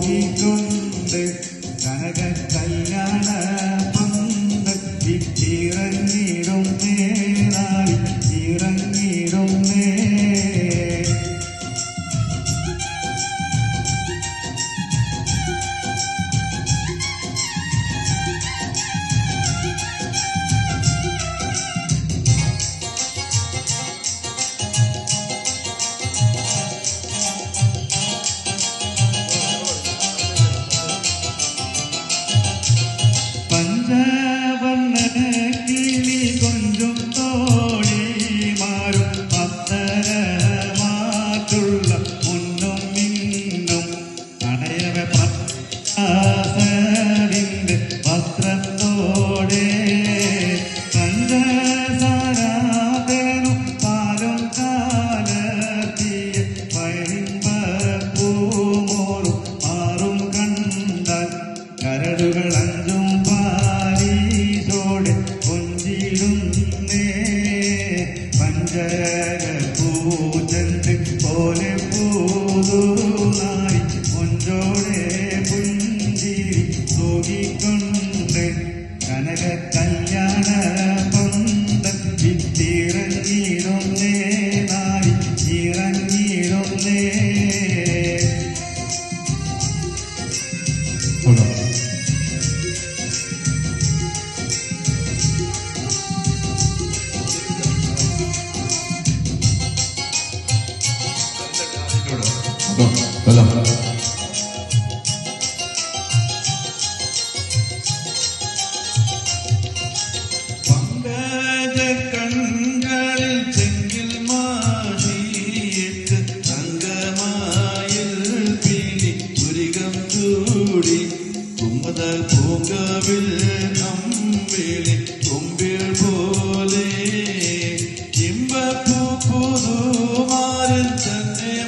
പോയിട്ടുണ്ട് കനക കല്യാണ പന്തത്തിൽ ചിറങ്ങിടും നേരായി ചിറങ്ങ Ah. Mm-hmm. പുകവിൽ അമ്പിളി തുമ്പിൽ പോലെ. കിമ്പപ്പൂ പുതുമാരൻ തന്നെ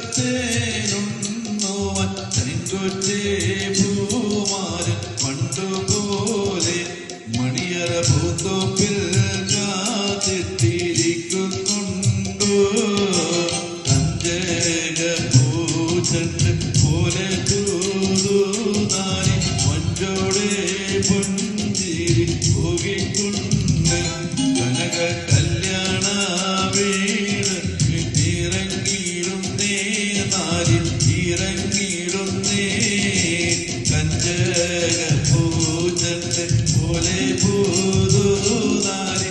കരത്തേനുന്നുവൻ പണ്ടുപോലെ മണിയറ പൂത്തോപ്പിൽ পুরুনারে